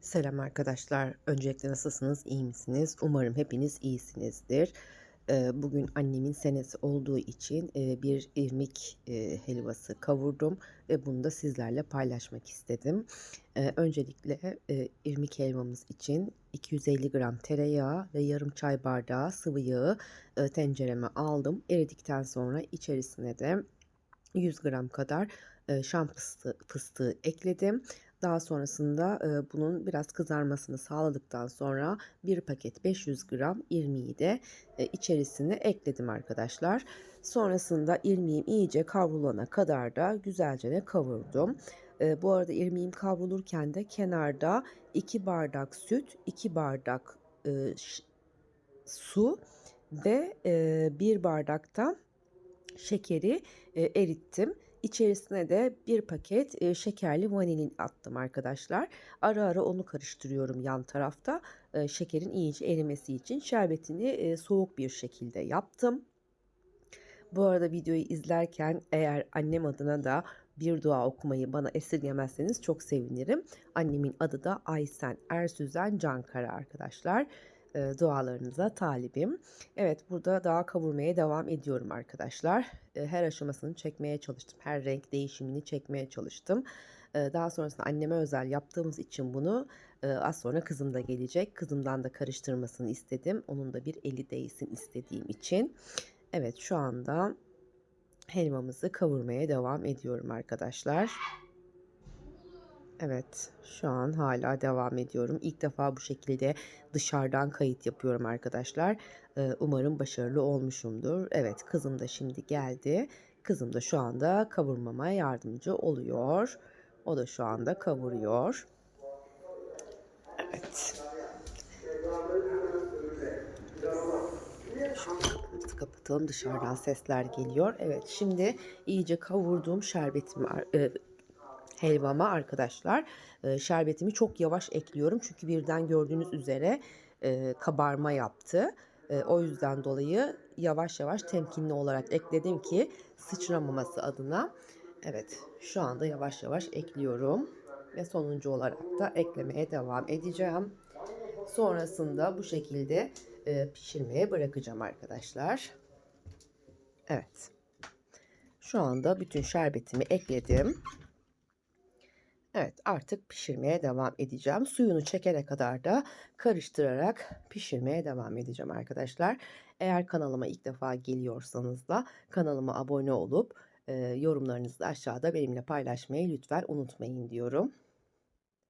Selam arkadaşlar. Öncelikle nasılsınız? İyi misiniz? Umarım hepiniz iyisinizdir. Eee, Bugün annemin senesi olduğu için eee, bir irmik eee, helvası kavurdum ve bunu da sizlerle paylaşmak istedim. Eee, Öncelikle eee, irmik helvamız için 250 gram tereyağı ve yarım çay bardağı sıvı yağı tencereme aldım. Eridikten sonra içerisine de 100 gram kadar şam fıstığı, fıstığı ekledim. Daha sonrasında e, bunun biraz kızarmasını sağladıktan sonra bir paket 500 gram irmiği de e, içerisine ekledim arkadaşlar. Sonrasında irmiğim iyice kavrulana kadar da güzelce de kavurdum. E, bu arada irmiğim kavrulurken de kenarda 2 bardak süt, 2 bardak e, su ve e, 1 bardakta şekeri e, erittim. İçerisine de bir paket şekerli vanilin attım arkadaşlar. Ara ara onu karıştırıyorum yan tarafta. Şekerin iyice erimesi için şerbetini soğuk bir şekilde yaptım. Bu arada videoyu izlerken eğer annem adına da bir dua okumayı bana esirgemezseniz çok sevinirim. Annemin adı da Aysen Ersüzen Cankara arkadaşlar. E, dualarınıza talibim. Evet burada daha kavurmaya devam ediyorum arkadaşlar. E, her aşamasını çekmeye çalıştım. Her renk değişimini çekmeye çalıştım. E, daha sonrasında anneme özel yaptığımız için bunu e, az sonra kızım da gelecek. Kızımdan da karıştırmasını istedim. Onun da bir eli değsin istediğim için. Evet şu anda helvamızı kavurmaya devam ediyorum arkadaşlar. Evet, şu an hala devam ediyorum. İlk defa bu şekilde dışarıdan kayıt yapıyorum arkadaşlar. Ee, umarım başarılı olmuşumdur. Evet, kızım da şimdi geldi. Kızım da şu anda kavurmama yardımcı oluyor. O da şu anda kavuruyor. Evet. Şöyle kapatalım dışarıdan sesler geliyor. Evet şimdi iyice kavurduğum şerbetimi e, helvama arkadaşlar şerbetimi çok yavaş ekliyorum. Çünkü birden gördüğünüz üzere kabarma yaptı. O yüzden dolayı yavaş yavaş temkinli olarak ekledim ki sıçramaması adına. Evet şu anda yavaş yavaş ekliyorum. Ve sonuncu olarak da eklemeye devam edeceğim. Sonrasında bu şekilde pişirmeye bırakacağım arkadaşlar. Evet. Şu anda bütün şerbetimi ekledim. Evet artık pişirmeye devam edeceğim. Suyunu çekene kadar da karıştırarak pişirmeye devam edeceğim arkadaşlar. Eğer kanalıma ilk defa geliyorsanız da kanalıma abone olup e, yorumlarınızı da aşağıda benimle paylaşmayı lütfen unutmayın diyorum.